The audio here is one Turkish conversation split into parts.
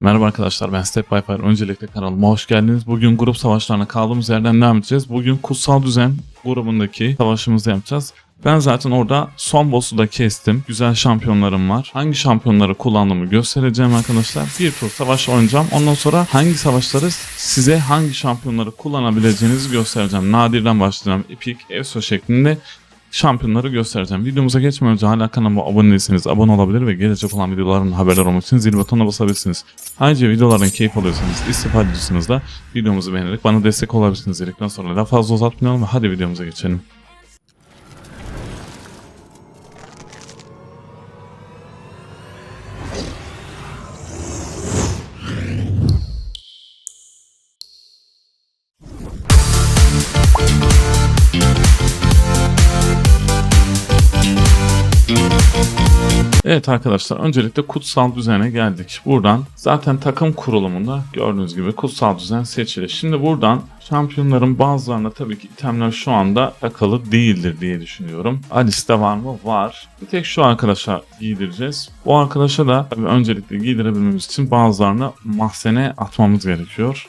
Merhaba arkadaşlar ben Step by Fire. Öncelikle kanalıma hoş geldiniz. Bugün grup savaşlarına kaldığımız yerden devam edeceğiz. Bugün Kutsal Düzen grubundaki savaşımızı yapacağız. Ben zaten orada son boss'u da kestim. Güzel şampiyonlarım var. Hangi şampiyonları kullandığımı göstereceğim arkadaşlar. Bir tur savaş oynayacağım. Ondan sonra hangi savaşları size hangi şampiyonları kullanabileceğinizi göstereceğim. Nadir'den başlayacağım. Epic, ESO şeklinde şampiyonları göstereceğim. Videomuza geçmeden önce hala kanalıma abone değilseniz abone olabilir ve gelecek olan videoların haberdar olmak için zil butonuna basabilirsiniz. Ayrıca videolardan keyif alıyorsanız, istifade ediyorsanız da videomuzu beğenerek bana destek olabilirsiniz dedikten sonra daha fazla uzatmayalım ve hadi videomuza geçelim. Evet arkadaşlar öncelikle kutsal düzene geldik. Buradan zaten takım kurulumunda gördüğünüz gibi kutsal düzen seçili. Şimdi buradan şampiyonların bazılarında tabii ki itemler şu anda takılı değildir diye düşünüyorum. Alice'de var mı? Var. Bir tek şu arkadaşa giydireceğiz. Bu arkadaşa da tabii öncelikle giydirebilmemiz için bazılarını mahzene atmamız gerekiyor.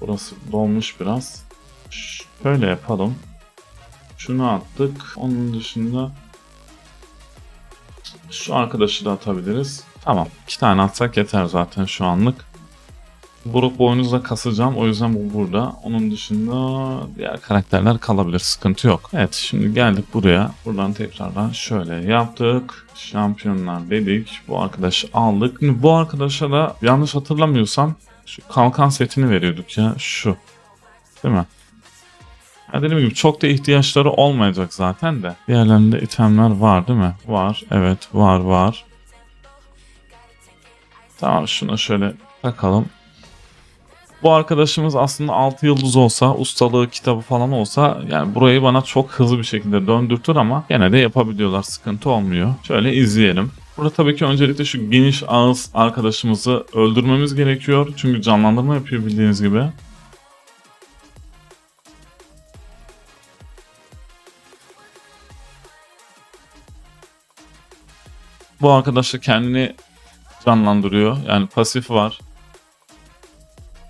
Burası dolmuş biraz. Şöyle yapalım. Şunu attık. Onun dışında şu arkadaşı da atabiliriz. Tamam. iki tane atsak yeter zaten şu anlık. Buruk boynuzla kasacağım. O yüzden bu burada. Onun dışında diğer karakterler kalabilir. Sıkıntı yok. Evet şimdi geldik buraya. Buradan tekrardan şöyle yaptık. Şampiyonlar dedik. Bu arkadaşı aldık. Şimdi bu arkadaşa da yanlış hatırlamıyorsam şu kalkan setini veriyorduk ya. Şu. Değil mi? Ya dediğim gibi çok da ihtiyaçları olmayacak zaten de. Diğerlerinde itemler var değil mi? Var. Evet var var. Tamam şuna şöyle takalım. Bu arkadaşımız aslında 6 yıldız olsa, ustalığı kitabı falan olsa yani burayı bana çok hızlı bir şekilde döndürtür ama gene de yapabiliyorlar. Sıkıntı olmuyor. Şöyle izleyelim. Burada tabii ki öncelikle şu geniş ağız arkadaşımızı öldürmemiz gerekiyor. Çünkü canlandırma yapıyor bildiğiniz gibi. Bu arkadaş da kendini canlandırıyor. Yani pasif var.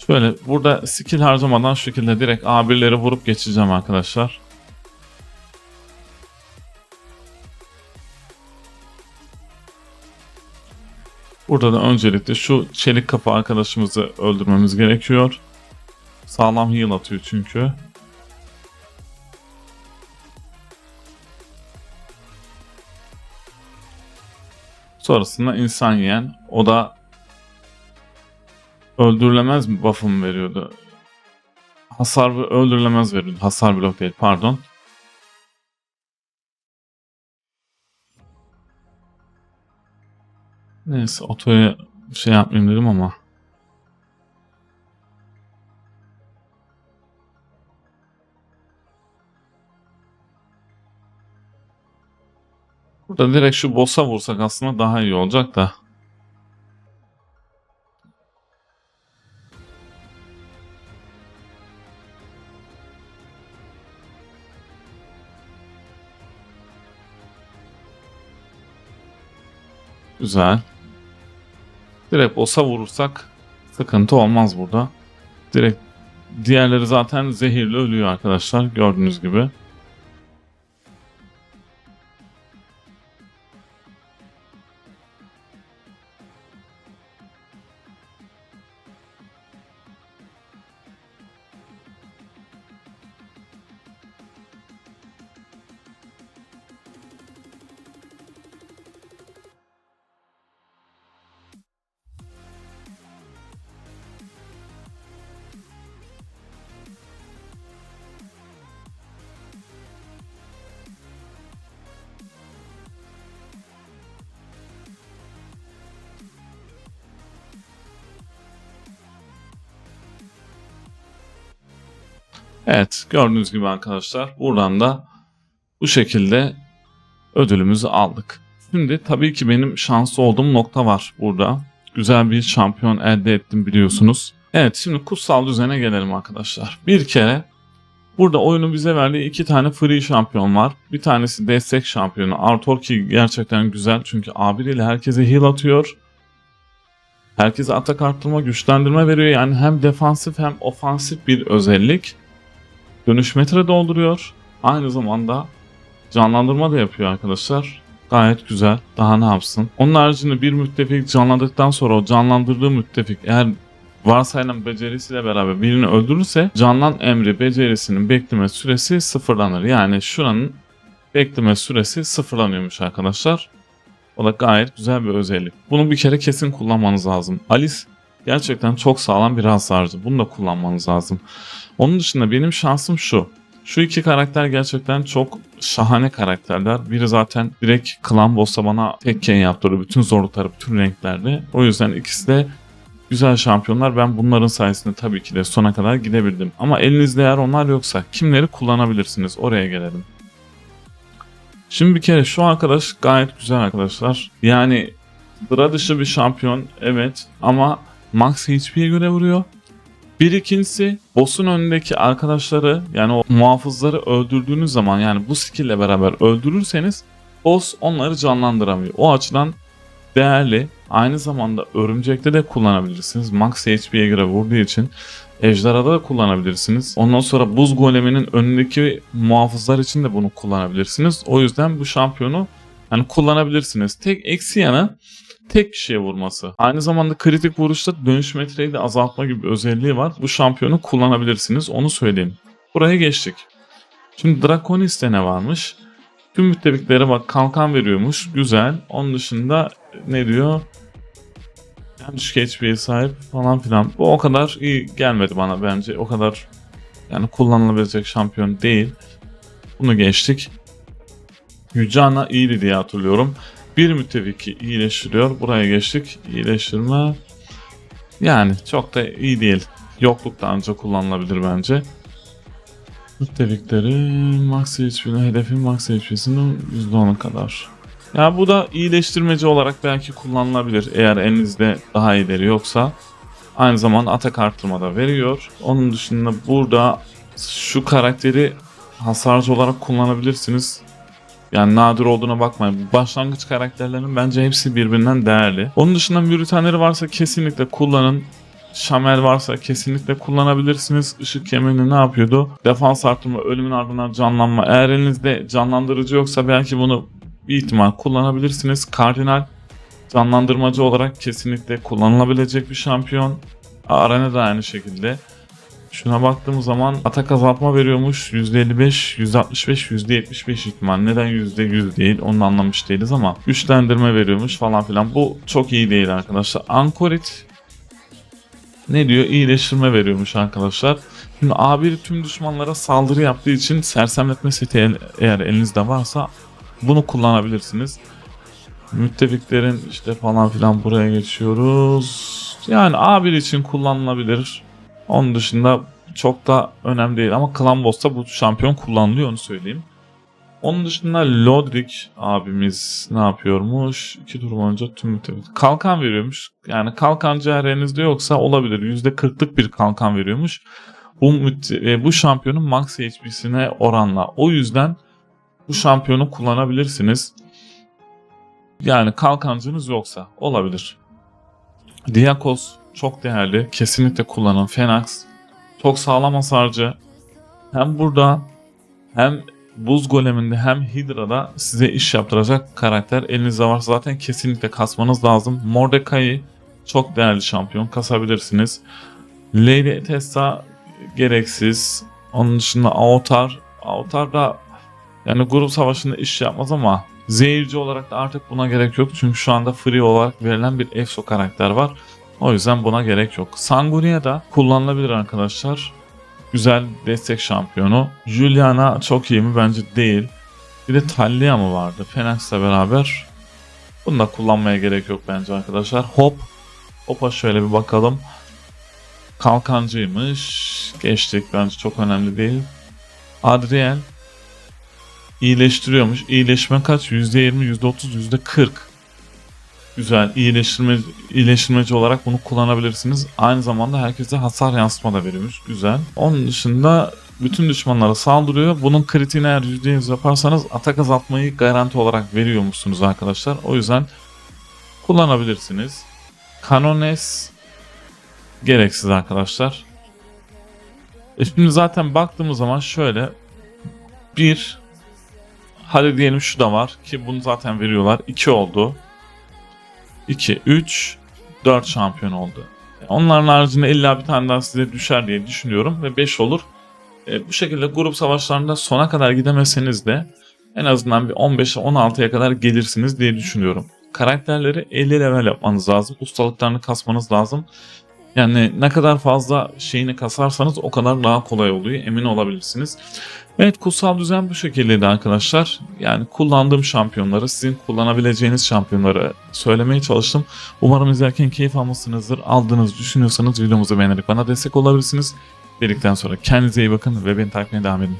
Şöyle burada skill harcamadan şu şekilde direkt A1'leri vurup geçeceğim arkadaşlar. Burada da öncelikle şu çelik kafa arkadaşımızı öldürmemiz gerekiyor. Sağlam heal atıyor çünkü. Sonrasında insan yiyen o da öldürülemez mi buff'ı mı veriyordu? Hasar öldürülemez veriyordu. Hasar blok değil pardon. Neyse otoya şey yapmayayım dedim ama. Burada direkt şu boss'a vursak aslında daha iyi olacak da. Güzel. Direkt boss'a vurursak sıkıntı olmaz burada. Direkt diğerleri zaten zehirli ölüyor arkadaşlar gördüğünüz gibi. Evet gördüğünüz gibi arkadaşlar buradan da bu şekilde ödülümüzü aldık. Şimdi tabii ki benim şanslı olduğum nokta var burada. Güzel bir şampiyon elde ettim biliyorsunuz. Evet şimdi kutsal düzene gelelim arkadaşlar. Bir kere burada oyunun bize verdiği iki tane free şampiyon var. Bir tanesi destek şampiyonu. Arthur ki gerçekten güzel çünkü A1 ile herkese heal atıyor. Herkese atak arttırma, güçlendirme veriyor. Yani hem defansif hem ofansif bir özellik. Dönüş metre dolduruyor. Aynı zamanda canlandırma da yapıyor arkadaşlar. Gayet güzel. Daha ne yapsın? Onun haricinde bir müttefik canlandıktan sonra o canlandırdığı müttefik eğer varsayılan becerisiyle beraber birini öldürürse canlan emri becerisinin bekleme süresi sıfırlanır. Yani şuranın bekleme süresi sıfırlanıyormuş arkadaşlar. O da gayet güzel bir özellik. Bunu bir kere kesin kullanmanız lazım. Alice gerçekten çok sağlam bir hasarcı. Bunu da kullanmanız lazım. Onun dışında benim şansım şu. Şu iki karakter gerçekten çok şahane karakterler. Biri zaten direkt Clan Boss'a bana tekken yaptırdı. Bütün zorlukları, bütün renklerde. O yüzden ikisi de güzel şampiyonlar. Ben bunların sayesinde tabii ki de sona kadar gidebildim. Ama elinizde eğer onlar yoksa kimleri kullanabilirsiniz? Oraya gelelim. Şimdi bir kere şu arkadaş gayet güzel arkadaşlar. Yani sıra dışı bir şampiyon evet ama max HP'ye göre vuruyor. Bir ikincisi boss'un önündeki arkadaşları yani o muhafızları öldürdüğünüz zaman yani bu skill ile beraber öldürürseniz boss onları canlandıramıyor. O açıdan değerli. Aynı zamanda örümcekte de kullanabilirsiniz. Max HP'ye göre vurduğu için ejderhada da kullanabilirsiniz. Ondan sonra buz goleminin önündeki muhafızlar için de bunu kullanabilirsiniz. O yüzden bu şampiyonu yani kullanabilirsiniz. Tek eksi yanı tek kişiye vurması. Aynı zamanda kritik vuruşta dönüş metreyi de azaltma gibi bir özelliği var. Bu şampiyonu kullanabilirsiniz. Onu söyleyeyim. Buraya geçtik. Şimdi Draconis'te ne varmış? Tüm müttefiklere bak kalkan veriyormuş. Güzel. Onun dışında ne diyor? Yani düşük HP'ye sahip falan filan. Bu o kadar iyi gelmedi bana bence. O kadar yani kullanılabilecek şampiyon değil. Bunu geçtik. Yüce Ana iyiydi diye hatırlıyorum. Bir müttefiki iyileştiriyor. Buraya geçtik. İyileştirme yani çok da iyi değil. Yoklukta ancak kullanılabilir bence. Müttefikleri max HP'nin hedefin max HP'sinin %10'a kadar. Ya bu da iyileştirmeci olarak belki kullanılabilir eğer elinizde daha iyileri yoksa. Aynı zamanda atak artırma da veriyor. Onun dışında burada şu karakteri hasarcı olarak kullanabilirsiniz. Yani nadir olduğuna bakmayın. Başlangıç karakterlerinin bence hepsi birbirinden değerli. Onun dışında müritaneri varsa kesinlikle kullanın. Şamel varsa kesinlikle kullanabilirsiniz. Işık kemerini ne yapıyordu? Defans artırma, ölümün ardından canlanma. Eğer elinizde canlandırıcı yoksa belki bunu bir ihtimal kullanabilirsiniz. Kardinal canlandırmacı olarak kesinlikle kullanılabilecek bir şampiyon. Arena da aynı şekilde. Şuna baktığımız zaman atak azaltma veriyormuş. %55, %65, %75 ihtimal. Neden %100 değil onu anlamış değiliz ama güçlendirme veriyormuş falan filan. Bu çok iyi değil arkadaşlar. Ankorit ne diyor? İyileştirme veriyormuş arkadaşlar. Şimdi A1 tüm düşmanlara saldırı yaptığı için sersemletme seti eğer elinizde varsa bunu kullanabilirsiniz. Müttefiklerin işte falan filan buraya geçiyoruz. Yani A1 için kullanılabilir. Onun dışında çok da önemli değil ama Clan Boss'ta bu şampiyon kullanılıyor onu söyleyeyim. Onun dışında Lodric abimiz ne yapıyormuş? İki tur boyunca tüm müttefik. Kalkan veriyormuş. Yani kalkancı eğer elinizde yoksa olabilir. %40'lık bir kalkan veriyormuş. Bu, mütte- bu şampiyonun max HP'sine oranla. O yüzden bu şampiyonu kullanabilirsiniz. Yani kalkancınız yoksa olabilir. Diakos çok değerli. Kesinlikle kullanın. Fenax çok sağlam hasarcı. Hem burada hem Buz Golem'inde hem Hydra'da size iş yaptıracak karakter elinizde varsa zaten kesinlikle kasmanız lazım. Mordecai çok değerli şampiyon kasabilirsiniz. Lady Tessa gereksiz. Onun dışında Autar. Autar da yani grup savaşında iş yapmaz ama zehirci olarak da artık buna gerek yok. Çünkü şu anda free olarak verilen bir EFSO karakter var. O yüzden buna gerek yok. Sangunia da kullanılabilir arkadaşlar. Güzel destek şampiyonu. Juliana çok iyi mi? Bence değil. Bir de Talia mı vardı? Fenax'la beraber. Bunu da kullanmaya gerek yok bence arkadaşlar. Hop. Hop'a şöyle bir bakalım. Kalkancıymış. Geçtik. Bence çok önemli değil. Adriel. iyileştiriyormuş. İyileşme kaç? %20, %30, %40. Güzel. İyileştirme, iyileştirmeci olarak bunu kullanabilirsiniz. Aynı zamanda herkese hasar yansıtma da veriyormuş. Güzel. Onun dışında bütün düşmanlara saldırıyor. Bunun kritiğini eğer %100 yaparsanız atak azaltmayı garanti olarak veriyormuşsunuz arkadaşlar. O yüzden kullanabilirsiniz. Kanones gereksiz arkadaşlar. E şimdi zaten baktığımız zaman şöyle bir hadi diyelim şu da var ki bunu zaten veriyorlar. 2 oldu. 2, 3, 4 şampiyon oldu. Onların haricinde illa bir tane daha size düşer diye düşünüyorum ve 5 olur. E, bu şekilde grup savaşlarında sona kadar gidemeseniz de en azından bir 15'e 16'ya kadar gelirsiniz diye düşünüyorum. Karakterleri 50 level yapmanız lazım. Ustalıklarını kasmanız lazım. Yani ne kadar fazla şeyini kasarsanız o kadar daha kolay oluyor. Emin olabilirsiniz. Evet kutsal düzen bu şekildeydi arkadaşlar. Yani kullandığım şampiyonları sizin kullanabileceğiniz şampiyonları söylemeye çalıştım. Umarım izlerken keyif almışsınızdır. Aldığınızı düşünüyorsanız videomuzu beğenerek bana destek olabilirsiniz. Dedikten sonra kendinize iyi bakın ve beni takip etmeye devam edin.